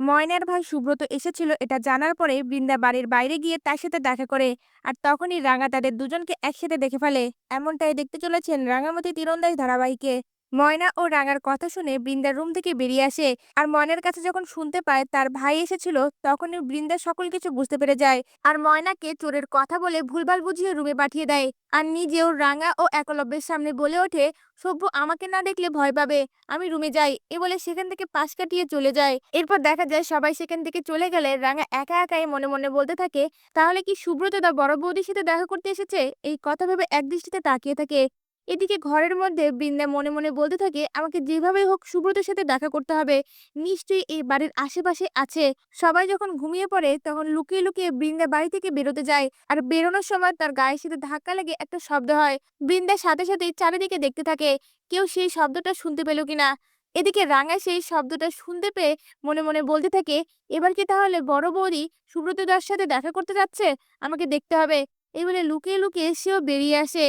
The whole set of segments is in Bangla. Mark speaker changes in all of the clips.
Speaker 1: ময়নার ভাই সুব্রত এসেছিল এটা জানার পরে বৃন্দা বাড়ির বাইরে গিয়ে তার সাথে দেখা করে আর তখনই রাঙা তাদের দুজনকে একসাথে দেখে ফেলে। এমনটাই দেখতে চলেছেন রাঙামতি তীরন্দাজ ধারাবাহিকে। ময়না ও রাঙার কথা শুনে বৃন্দার রুম থেকে বেরিয়ে আসে আর ময়নার কাছে যখন শুনতে পায় তার ভাই এসেছিল, তখনই বৃন্দা সকল কিছু বুঝতে পেরে যায় আর ময়নাকে চোরের কথা বলে ভুলভাল বুঝিয়ে রুমে পাঠিয়ে দেয় আর নিজেও রাঙা ও একলব্যের সামনে বলে ওঠে, সভ্য আমাকে না দেখলে ভয় পাবে, আমি রুমে যাই। এ বলে সেখান থেকে পাশ কাটিয়ে চলে যায়। এরপর দেখা যায় সবাই সেখান থেকে চলে গেলে রাঙা একা একাই মনে মনে বলতে থাকে, তাহলে কি সুব্রত দা বড় বৌদির সাথে দেখা করতে এসেছে? এই কথা ভেবে একদৃষ্টিতে তাকিয়ে থাকে। এদিকে ঘরের মধ্যে বৃন্দা মনে মনে বলতে থাকে, আমাকে যেভাবে হোক সুব্রতের সাথে দেখা করতে হবে। নিশ্চয়ই এই বাড়ির আশেপাশে আছে। সবাই যখন ঘুমিয়ে পড়ে তখন লুকিয়ে লুকিয়ে বৃন্দা বাড়ি থেকে বেরোতে যায়। আর বেরোনোর সময় তার গায়ের সাথে ধাক্কা লেগে একটা শব্দ হয়। বৃন্দার সাথে সাথে চারিদিকে দেখতে থাকে, কেউ সেই শব্দটা শুনতে পেল কিনা? এদিকে রাঙা সেই শব্দটা শুনতে পেয়ে মনে মনে বলতে থাকে, এবার কি তাহলে বড় বৌদি সুব্রত দার সাথে দেখা করতে যাচ্ছে? আমাকে দেখতে হবে। এই বলে লুকিয়ে লুকিয়ে সেও বেরিয়ে আসে।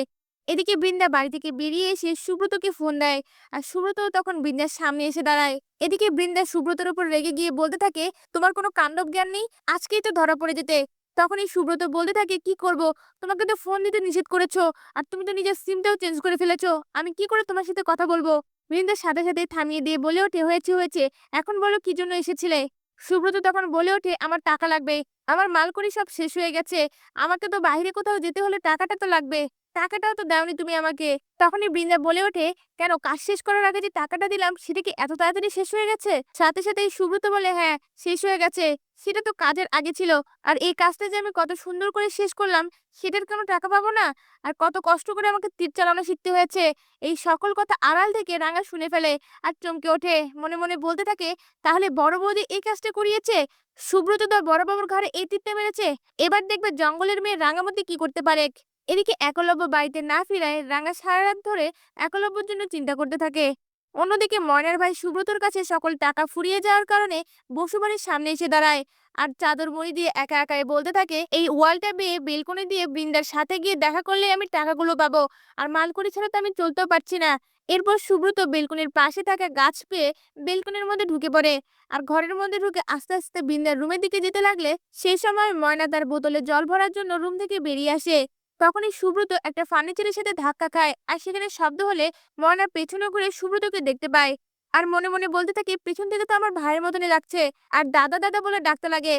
Speaker 1: এদিকে বৃন্দা বাড়ি থেকে বেরিয়ে এসে সুব্রতকে ফোন দেয়। আর সুব্রত তখন বৃন্দার সামনে এসে দাঁড়ায়। এদিকে বৃন্দা সুব্রতর উপর রেগে গিয়ে বলতে থাকে, তোমার কোনো কাণ্ডব জ্ঞান নেই? আজকেই তো ধরা পড়ে যেতে। তখনই সুব্রত বলতে থাকে, কি করব? তোমাকে তো ফোন দিতে নিষেধ করেছ। আর তুমি তো নিজের সিমটাও চেঞ্জ করে ফেলেছো। আমি কি করে তোমার সাথে কথা বলব? বৃন্দার সাথে সাথে থামিয়ে দিয়ে বলে ওঠে, হয়েছে হয়েছে। এখন বলো কি জন্য এসেছিলে? সুব্রত তখন বলে ওঠে, আমার টাকা লাগবে, আমার মালকড়ি সব শেষ হয়ে গেছে, আমাকে তো বাহিরে কোথাও যেতে হলে টাকাটা তো লাগবে, টাকাটাও তো দাওনি তুমি আমাকে। তখনই বৃন্দা বলে ওঠে, কেন কাজ শেষ করার আগে যে টাকাটা দিলাম, সেটা কি এত তাড়াতাড়ি শেষ হয়ে গেছে? সাথে সাথে সুব্রত বলে হ্যাঁ শেষ হয়ে গেছে। সেটা তো কাজের আগে ছিল। আর এই কাজটা যে আমি কত সুন্দর করে শেষ করলাম, সেটার কোনো টাকা পাবো না। আর কত কষ্ট করে আমাকে তীর চালানো শিখতে হয়েছে। এই সকল কথা আড়াল থেকে রাঙা শুনে ফেলে আর চমকে ওঠে। মনে মনে বলতে থাকে, তাহলে বড় বৌদি এই কাজটা করিয়েছে? সুব্রত দা বড় বাবুর ঘরে এই তীরটা মেরেছে? এবার দেখবে জঙ্গলের মেয়ে রাঙামতি কি করতে পারে? এদিকে একলব্য বাড়িতে না ফিরায় রাঙা সারা রাত ধরে একলব্যর জন্য চিন্তা করতে থাকে। অন্যদিকে ময়নার ভাই সুব্রতর কাছে সকল টাকা ফুরিয়ে যাওয়ার কারণে বসুবাড়ির সামনে এসে দাঁড়ায়। আর চাদর মুড়ি দিয়ে একা একাই বলতে থাকে, এই ওয়ালটা বেয়ে বেলকনি দিয়ে বৃন্দার সাথে গিয়ে দেখা করলে আমি টাকাগুলো পাবো। আর মালকুড়ি ছাড়া তো আমি চলতেও পারছি না। এরপর সুব্রত বেলকনির পাশে থাকা গাছ পেয়ে বেলকনির মধ্যে ঢুকে পড়ে। আর ঘরের মধ্যে ঢুকে আস্তে আস্তে বৃন্দার রুমের দিকে যেতে লাগলে সেই সময় ময়না তার বোতলে জল ভরার জন্য রুম থেকে বেরিয়ে আসে। তখনই সুব্রত একটা ফার্নিচারের সাথে ধাক্কা খায় আর সেখানে শব্দ হলে ময়না পেছনে ঘুরে সুব্রতকে দেখতে পায়। আর মনে মনে বলতে থাকে, পিছন থেকে তো আমার ভাইয়ের মতনই লাগছে। আর দাদা দাদা বলে ডাকতে লাগে।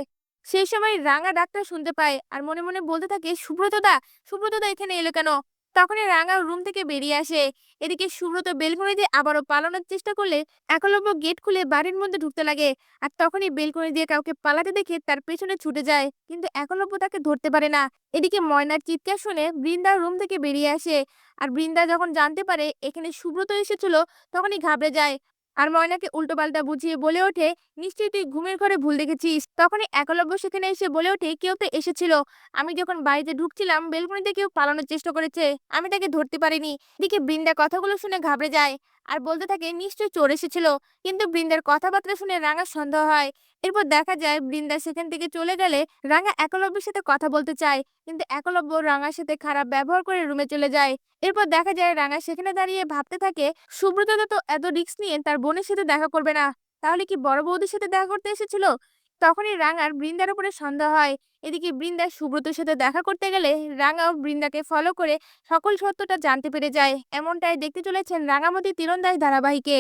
Speaker 1: সেই সময় রাঙা ডাক্তার শুনতে পায়। আর মনে মনে বলতে থাকে, সুব্রতদা সুব্রতদা এখানে এলো কেন? তখনই রাঙা রুম থেকে বেরিয়ে আসে। এদিকে সুব্রত বেলকনি দিয়ে আবারও পালানোর চেষ্টা করলে একলব্য গেট খুলে বাড়ির মধ্যে ঢুকতে লাগে আর তখনই বেলকনি দিয়ে কাউকে পালাতে দেখে তার পেছনে ছুটে যায়, কিন্তু একলব্য তাকে ধরতে পারে না। এদিকে ময়নার চিৎকার শুনে বৃন্দা রুম থেকে বেরিয়ে আসে আর বৃন্দা যখন জানতে পারে এখানে সুব্রত এসেছিল, তখনই ঘাবড়ে যায়। আর ময়নাকে উল্টো পাল্টা বুঝিয়ে বলে ওঠে, নিশ্চয়ই তুই ঘুমের ঘরে ভুল দেখেছিস। তখনই একলব্য সেখানে এসে বলে ওঠে, কেউ তো এসেছিল। আমি যখন বাড়িতে ঢুকছিলাম, বেলকুনিতে কেউ পালানোর চেষ্টা করেছে। আমি তাকে ধরতে পারিনি। এদিকে বৃন্দা কথাগুলো শুনে ঘাবড়ে যায়। আর বলতে থাকে, নিশ্চয়ই চোর এসেছিল। কিন্তু বৃন্দার কথাবার্তা শুনে রাঙা সন্দেহ হয়। এরপর দেখা যায়, বৃন্দা সেখান থেকে চলে গেলে রাঙা একলব্যের সাথে কথা বলতে চায়। কিন্তু একলব্য রাঙার সাথে খারাপ ব্যবহার করে রুমে চলে যায়। এরপর দেখা যায়, রাঙা সেখানে দাঁড়িয়ে ভাবতে থাকে, সুব্রত তো এত রিস্ক নিয়ে তার বোনের সাথে দেখা করবে না। তাহলে কি বড় বৌদির সাথে দেখা করতে এসেছিল? তখনই রাঙার বৃন্দার উপরে সন্দেহ হয়। এদিকে বৃন্দা সুব্রতর সাথে দেখা করতে গেলে রাঙাও বৃন্দাকে ফলো করে সকল সত্যটা জানতে পেরে যায়। এমনটাই দেখতে চলেছেন রাঙামতি তীরন্দাজ ধারাবাহিকে।